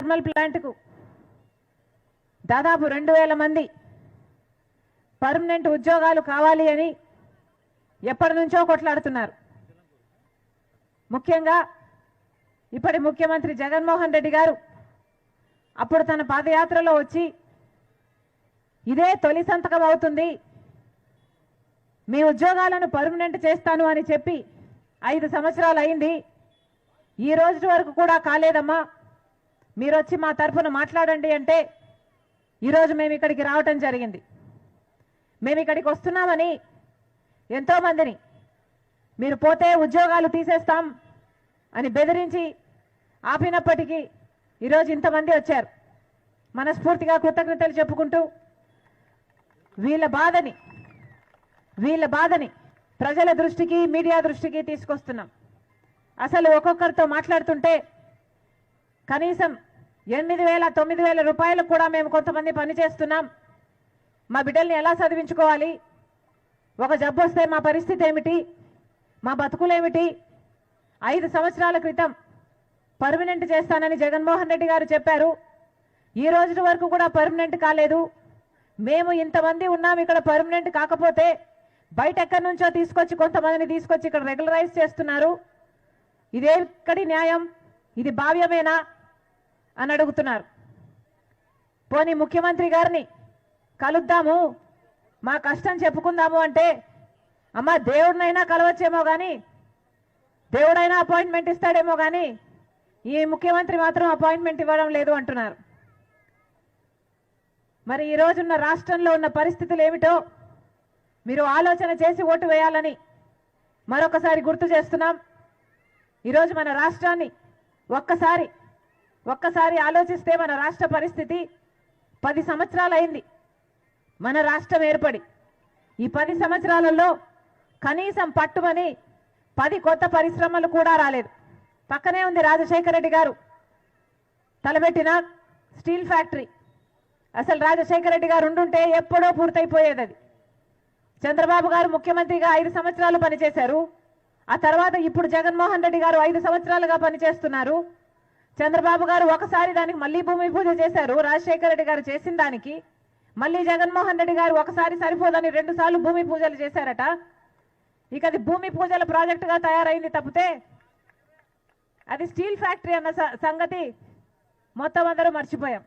Thermal ప్లాంట్కు దాదాపు రెండు వేల మంది పర్మనెంట్ ఉద్యోగాలు కావాలి అని ఎప్పటి నుంచో కొట్లాడుతున్నారు. ముఖ్యంగా ఇప్పటి ముఖ్యమంత్రి జగన్మోహన్ రెడ్డి గారు అప్పుడు తన పాదయాత్రలో వచ్చి ఇదే తొలి సంతకం అవుతుంది. మీ ఉద్యోగాలను పర్మనెంట్ చేస్తాను అని చెప్పి ఐదు సంవత్సరాలు అయింది. ఈ రోజు వరకు కూడా కాలేదమ్మా. మీరు వచ్చి మా తరఫున మాట్లాడండి అంటే ఈరోజు మేము ఇక్కడికి రావటం జరిగింది. మేము ఇక్కడికి వస్తున్నామని ఎంతోమందిని మీరు పోతే ఉద్యోగాలు తీసేస్తాం అని బెదిరించి ఆపినప్పటికీ ఈరోజు ఇంతమంది వచ్చారు. మనస్ఫూర్తిగా కృతజ్ఞతలు చెప్పుకుంటూ వీళ్ళ బాధని వీళ్ళ బాధని ప్రజల దృష్టికి మీడియా దృష్టికి తీసుకొస్తున్నాం. అసలు ఒక్కొక్కరితో మాట్లాడుతుంటే కనీసం ఎనిమిది వేల తొమ్మిది వేల రూపాయలు కూడా మేము కొంతమంది పని చేస్తున్నాం. మా బిడ్డల్ని ఎలా చదివించుకోవాలి? ఒక జబ్బు వస్తే మా పరిస్థితి ఏమిటి? మా బతుకులేమిటి ఐదు సంవత్సరాల క్రితం పర్మనెంట్ చేస్తానని జగన్మోహన్ రెడ్డి గారు చెప్పారు. ఈ రోజు వరకు కూడా పర్మనెంట్ కాలేదు. మేము ఇంతమంది ఉన్నాం ఇక్కడ పర్మనెంట్ కాకపోతే బయట ఎక్కడి నుంచో తీసుకొచ్చి కొంతమందిని తీసుకొచ్చి ఇక్కడ రెగ్యులరైజ్ చేస్తున్నారు. ఇదే ఇక్కడి న్యాయం. ఇది భావ్యమేనా? అని అడుగుతున్నారు. పోనీ ముఖ్యమంత్రి గారిని కలుద్దాము మా కష్టం చెప్పుకుందాము అంటే అమ్మ దేవుడినైనా కలవచ్చేమో కానీ దేవుడైనా అపాయింట్మెంట్ ఇస్తాడేమో కానీ ఈ ముఖ్యమంత్రి మాత్రం అపాయింట్మెంట్ ఇవ్వడం లేదు అంటున్నారు. మరి ఈ రోజున్న రాష్ట్రంలో ఉన్న పరిస్థితులు ఏమిటో మీరు ఆలోచన చేసి ఓటు వేయాలని మరొకసారి గుర్తు చేస్తున్నాం. ఈరోజు మన రాష్ట్రాన్ని ఒక్కసారి ఒక్కసారి ఆలోచిస్తే మన రాష్ట్ర పరిస్థితి పది సంవత్సరాలు అయింది మన రాష్ట్రం ఏర్పడి ఈ పది సంవత్సరాలలో కనీసం పట్టుమని పది కొత్త పరిశ్రమలు కూడా రాలేదు. పక్కనే ఉంది రాజశేఖర రెడ్డి గారు. తలబెట్టిన స్టీల్ ఫ్యాక్టరీ. అసలు రాజశేఖర రెడ్డి గారు ఉండుంటే ఎప్పుడో పూర్తయిపోయేది అది. చంద్రబాబు గారు ముఖ్యమంత్రిగా ఐదు సంవత్సరాలు పనిచేశారు. ఆ తర్వాత ఇప్పుడు జగన్మోహన్ రెడ్డి గారు ఐదు సంవత్సరాలుగా పనిచేస్తున్నారు. చంద్రబాబు గారు ఒకసారి దానికి మళ్ళీ భూమి పూజ చేశారు. రాజశేఖర రెడ్డి గారు చేసిన దానికి. మళ్ళీ జగన్మోహన్ రెడ్డి గారు ఒకసారి సరిపోదని రెండు సార్లు భూమి పూజలు చేశారట. ఇక అది భూమి పూజల ప్రాజెక్టుగా తయారైంది తప్పితే అది స్టీల్ ఫ్యాక్టరీ అన్న స- సంగతి మొత్తం అందరూ మర్చిపోయాం.